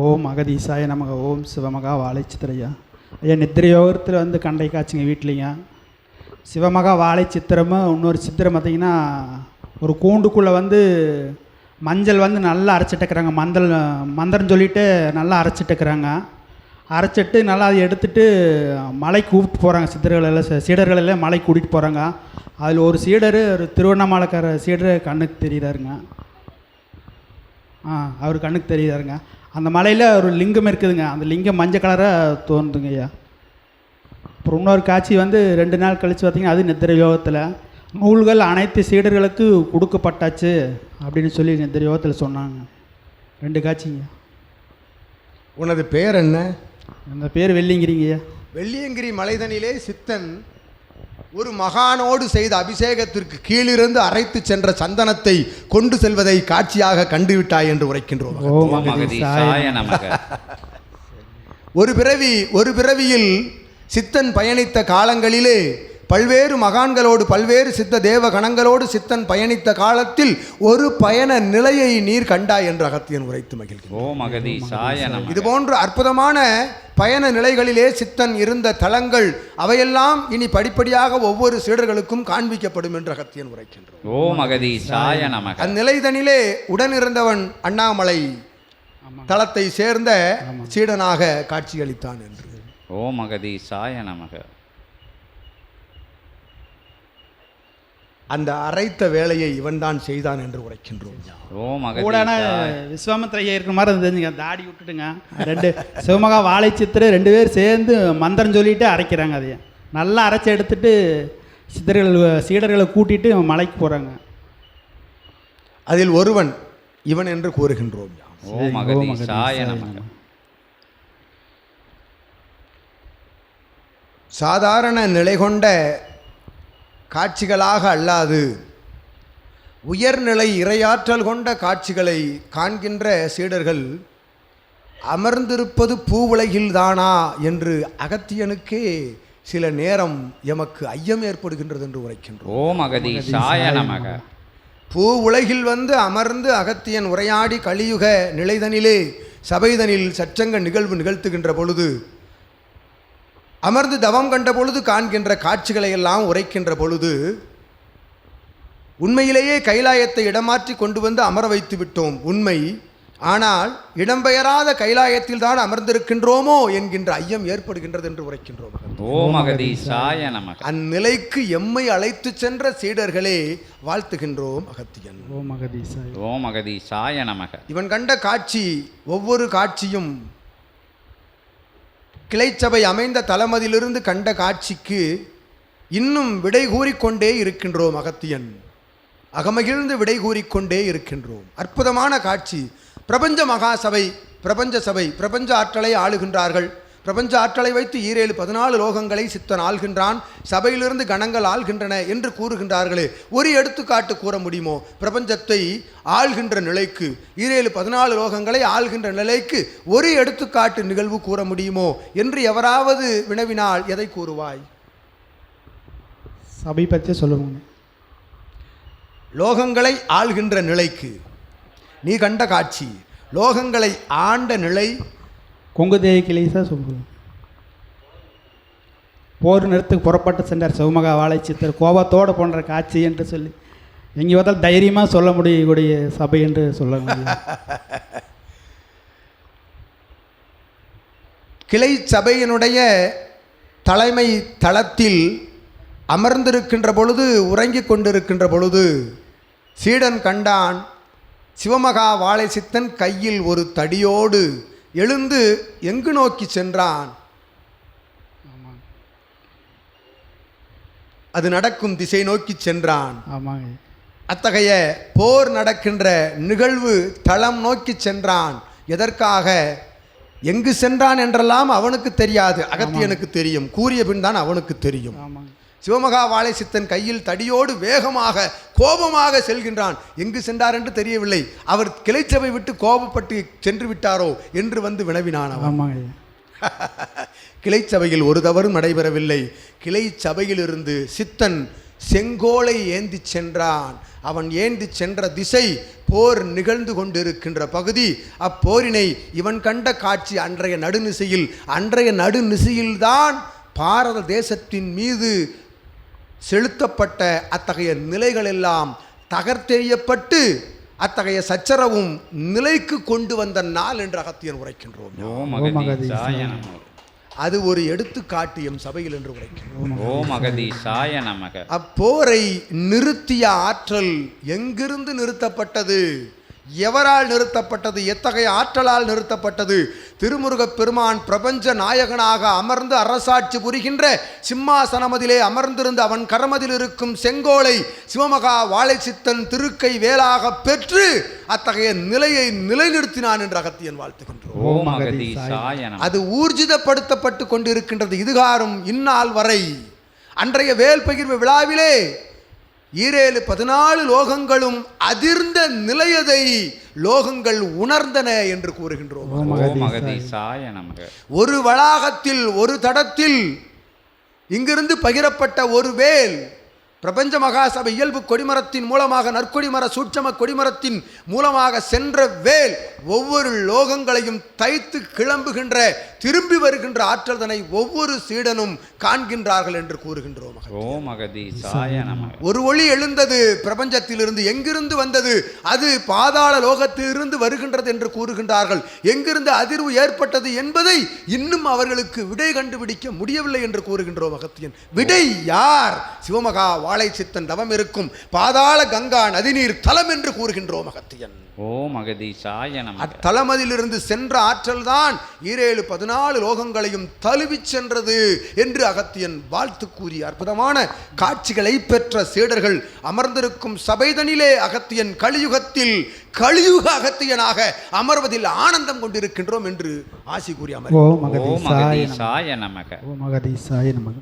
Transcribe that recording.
ஓம் அகதீசாய நமக ஓம் சிவமகா வாழைச்சித்திரையா. ஐயா நித்திரை யோகத்தில் வந்து கண்டை காய்ச்சிங்க வீட்லையா? சிவமகா வாழை சித்திரமும் இன்னொரு சித்திரம் பார்த்தீங்கன்னா ஒரு கூண்டுக்குள்ளே வந்து மஞ்சள் வந்து நல்லா அரைச்சிட்டுக்கிறாங்க மந்தல் மந்திரம் சொல்லிட்டு நல்லா அரைச்சிட்டுக்கிறாங்க அரைச்சிட்டு நல்லா அதை எடுத்துட்டு மலைக்கு கூப்பிட்டு போகிறாங்க சித்தர்கள் எல்லாம் சீடர்கள் எல்லாம் மலைக்கு கூட்டிகிட்டு போகிறாங்க அதில் ஒரு சீடர் ஒரு திருவண்ணாமலைக்கார சீடர் கண்ணுக்கு தெரியுறாருங்க. ஆ அவர் கண்ணுக்கு தெரியுதாருங்க அந்த மலையில் ஒரு லிங்கம் இருக்குதுங்க. அந்த லிங்கம் மஞ்சள் கலராக தோணுதுங்க ஐயா. அப்புறம் இன்னொரு காட்சி வந்து ரெண்டு நாள் கழித்து பார்த்தீங்கன்னா அது நித்திரை யோகத்தில் நூல்கள் அனைத்து சீடர்களுக்கு கொடுக்கப்பட்டாச்சு அப்படின்னு சொல்லி நித்திரை யோகத்தில் சொன்னாங்க. ரெண்டு காட்சிங்க. உனது பெயர் என்ன? அந்த பேர் வெள்ளிங்கிறீங்க ஐயா. வெள்ளியங்கிரி மலைதனிலே சித்தன் ஒரு மகானோடு செய்த அபிஷேகத்திற்கு கீழிருந்து அரைத்து சென்ற சந்தனத்தை கொண்டு செல்வதை காட்சியாக கண்டுவிட்டாய் என்று உரைக்கின்றோம். ஒரு பிறவி ஒரு பிறவியில் சித்தன் பயணித்த காலங்களிலே பல்வேறு மகான்களோடு பல்வேறு சித்த தேவ கணங்களோடு சித்தன் பயணித்த காலத்தில் ஒரு பயண நிலையை நீர் கண்டாய் என்று அகத்தியன் உரைத்து நமக. இது போன்ற அற்புதமான பயண நிலைகளிலே சித்தன் இருந்த தலங்கள் அவையெல்லாம் இனி படிப்படியாக ஒவ்வொரு சீடர்களுக்கும் காண்பிக்கப்படும் என்று அகத்தியன் உரைக்கின்றோம் அகதீசாய நமக. அந்நிலைதனிலே உடனிருந்தவன் அண்ணாமலை தலத்தை சேர்ந்த சீடனாக காட்சியளித்தான் என்று. ஓம் அகதீசாய நமக. அந்த அரைத்த வேலையை இவன்தான் செய்தான் என்று உரைக்கின்றோம். கூடான அகதீசாய விஸ்வாமித்திர ஐயா இருக்கிற மாதிரி இருந்துச்சுங்க தாடி விட்டுட்டுங்க. ரெண்டு சிவமகா வாழை சித்திரை ரெண்டு பேர் சேர்ந்து மந்திரம் சொல்லிட்டு அரைக்கிறாங்க அதைய. நல்லா அரைச்சி எடுத்துட்டு சித்தர்கள் சீடர்களை கூட்டிட்டு மலைக்கு போகிறாங்க அதில் ஒருவன் இவன் என்று கூறுகின்றோம். சாதாரண நிலை கொண்ட காட்சிகளாக அல்லாது உயர்நிலை இரையாற்றல் கொண்ட காட்சிகளை காண்கின்ற சீடர்கள் அமர்ந்திருப்பது பூவுலகில்தானா என்று அகத்தியனுக்கே சில நேரம் எமக்கு ஐயம் ஏற்படுகின்றது என்று உரைக்கின்றோம். பூ உலகில் வந்து அமர்ந்து அகத்தியன் உரையாடி கலியுக நிலைதனிலே சபைதனில் சச்சங்க நிகழ்வு நிகழ்த்துகின்ற பொழுது அமர்ந்து தவம் கண்ட பொழுது காண்கின்ற காட்சிகளை எல்லாம் உரைக்கின்ற பொழுது உண்மையிலேயே கைலாயத்தை இடமாற்றி கொண்டு வந்து அமர வைத்து விட்டோம் உண்மை. ஆனால் இடம்பெயராத கைலாயத்தில் தான் அமர்ந்திருக்கின்றோமோ என்கின்ற ஐயம் ஏற்படுகின்றது என்று உரைக்கின்றோம். அந்நிலைக்கு எம்மை அழைத்து சென்ற சீடர்களே வாழ்த்துகின்றோம் அகத்தியன். ஓம் அகதீசாய ஓம் அகதீசாய நமக. இவன் கண்ட காட்சி ஒவ்வொரு காட்சியும் கிளைச்சபை அமைந்த தலமதிலிருந்து கண்ட காட்சிக்கு இன்னும் விடை கூறிக்கொண்டே இருக்கின்றோம் அகத்தியன். அகமகிழ்ந்து விடை கூறிக்கொண்டே இருக்கின்றோம். அற்புதமான காட்சி. பிரபஞ்ச மகாசபை பிரபஞ்ச சபை பிரபஞ்ச ஆற்றலை ஆளுகின்றார்கள். பிரபஞ்ச ஆற்றலை வைத்து ஈரேழு பதினாலு லோகங்களை சித்தன் ஆள்கின்றான் சபையிலிருந்து கணங்கள் ஆள்கின்றன என்று கூறுகின்றார்களே. ஒரு எடுத்துக்காட்டு கூற முடியுமோ? பிரபஞ்சத்தை ஆள்கின்ற நிலைக்கு ஈரேழு பதினாலு லோகங்களை ஆள்கின்ற நிலைக்கு ஒரு எடுத்துக்காட்டு நிகழ்வு கூற முடியுமோ? என்று எவராவது வினவினால் எதை கூறுவாய்? சபை பற்றி சொல்லுவாங்க லோகங்களை ஆள்கின்ற நிலைக்கு நீ கண்ட காட்சி லோகங்களை ஆண்ட நிலை கொங்கு தேவி கிளீசா சொல்லுவோம் போர் நிறுத்துக்கு புறப்பட்டு சென்றார் சிவமகா வாழை சித்தர் கோபத்தோடு போன்ற காட்சி என்று சொல்லி எங்கே பார்த்தால் தைரியமாக சொல்ல முடியக்கூடிய சபை என்று சொல்ல முடியும். கிளை சபையினுடைய தலைமை தளத்தில் அமர்ந்திருக்கின்ற பொழுது உறங்கிக் கொண்டிருக்கின்ற பொழுது சீடன் கண்டான் சிவமகா வாழை சித்தன் கையில் ஒரு தடியோடு எழுந்து எங்கு நோக்கி சென்றான்? அது நடக்கும் திசை நோக்கி சென்றான். ஆமாங்க. அத்தகைய போர் நடக்கின்ற நிகழ்வு தளம் நோக்கி சென்றான். எதற்காக? எங்கு சென்றான் என்றெல்லாம் அவனுக்கு தெரியாது. அகத்தியனுக்கு தெரியும். கூறிய பின் தான் அவனுக்கு தெரியும். சிவமகா வாழை சித்தன் கையில் தடியோடு வேகமாக கோபமாக செல்கின்றான். எங்கு சென்றார் என்று தெரியவில்லை. அவர் கிளைச்சபை விட்டு கோபப்பட்டு சென்று விட்டாரோ என்று வந்து வினவினான் அவன். கிளைச்சபையில் ஒரு தவறும் நடைபெறவில்லை. கிளை சபையிலிருந்து சித்தன் செங்கோலை ஏந்தி சென்றான். அவன் ஏந்தி சென்ற திசை போர் நிகழ்ந்து கொண்டிருக்கின்ற பகுதி. அப்போரினை இவன் கண்ட காட்சி அன்றைய நடுநிசையில் அன்றைய நடுநிசையில்தான் பாரத தேசத்தின் மீது செலுத்தப்பட்ட அத்தகைய நிலைகள் எல்லாம் தகர்த்தெறியப்பட்டு அத்தகைய சச்சரவும் நிலைக்கு கொண்டு வந்த நாள் என்று அகத்தியன் உரைக்கின்றோம். அது ஒரு எடுத்துக்காட்டு எம் சபையில் என்று உரைக்கின்றோம். அப்போரை நிறுத்திய ஆற்றல் எங்கிருந்து நிறுத்தப்பட்டது? எவரால் நிறுத்தப்பட்டது? எத்தகைய ஆற்றலால் நிறுத்தப்பட்டது? திருமுருகப் பெருமான் பிரபஞ்ச நாயகனாக அமர்ந்து அரசாட்சி புரிகின்ற சிம்மாசனமதிலே அமர்ந்திருந்த அவன் கரமதில் இருக்கும் செங்கோலை சிவமகா வாழைச்சித்தன் திருக்கை வேலாக பெற்று அத்தகைய நிலையை நிலைநிறுத்தினான் என்று அகத்தியன் வாழ்த்துகின்றோம். அது ஊர்ஜிதப்படுத்தப்பட்டு கொண்டிருக்கின்றது. இதுகாரும் இந்நாள் வரை. அன்றைய வேல் பகிர்வு விழாவிலே ஈரேழு பதினாலு லோகங்களும் அதிர்ந்த நிலையதை லோகங்கள் உணர்ந்தன என்று கூறுகின்றோம். ஒரு வளாகத்தில் ஒரு தடத்தில் இங்கிருந்து பகிரப்பட்ட ஒரு வேல் பிரபஞ்ச மகாசபை இயல்பு கொடிமரத்தின் மூலமாக நற்கொடிமர சூட்சம கொடிமரத்தின் மூலமாக சென்ற வேல் ஒவ்வொரு லோகங்களையும் தைத்து கிளம்புகின்ற திரும்பி வருகின்ற ஆற்றல்தனை ஒவ்வொரு சீடனும் காண்கின்றார்கள் என்று கூறுகின்றோம் ஓம் ஒரு ஒளி எழுந்தது பிரபஞ்சத்திலிருந்து எங்கிருந்து வந்தது? அது பாதாள லோகத்திலிருந்து வருகின்றது என்று கூறுகின்றார்கள். எங்கிருந்து அதிர்வு ஏற்பட்டது என்பதை இன்னும் அவர்களுக்கு விடை கண்டுபிடிக்க முடியவில்லை என்று கூறுகின்றோம் விடை யார்? சிவமகா வாழைச்சித்தன் தவம் இருக்கும். பாதாள கங்கா நதிநீர் தலம் என்று கூறுகின்றோம் அகத்தியன் ஓம் அகதீசாய நமக. அத்தலமதிலிருந்து சென்ற ஆற்றல்தான் ஈரேழு பதினாலு லோகங்களையும் தழுவிச் சென்றது என்று அகத்தியன் வாழ்த்து கூறிய அற்புதமான காட்சிகளை பெற்ற சீடர்கள் அமர்ந்திருக்கும் சபைதனிலே அகத்தியன் கலியுகத்தில் கலியுக அகத்தியனாக அமர்வதில் ஆனந்தம் கொண்டிருக்கின்றோம் என்று ஆசி கூறி அமர் ஓம் அகதீசாய நமக. ஓம் அகதீசாய நமக.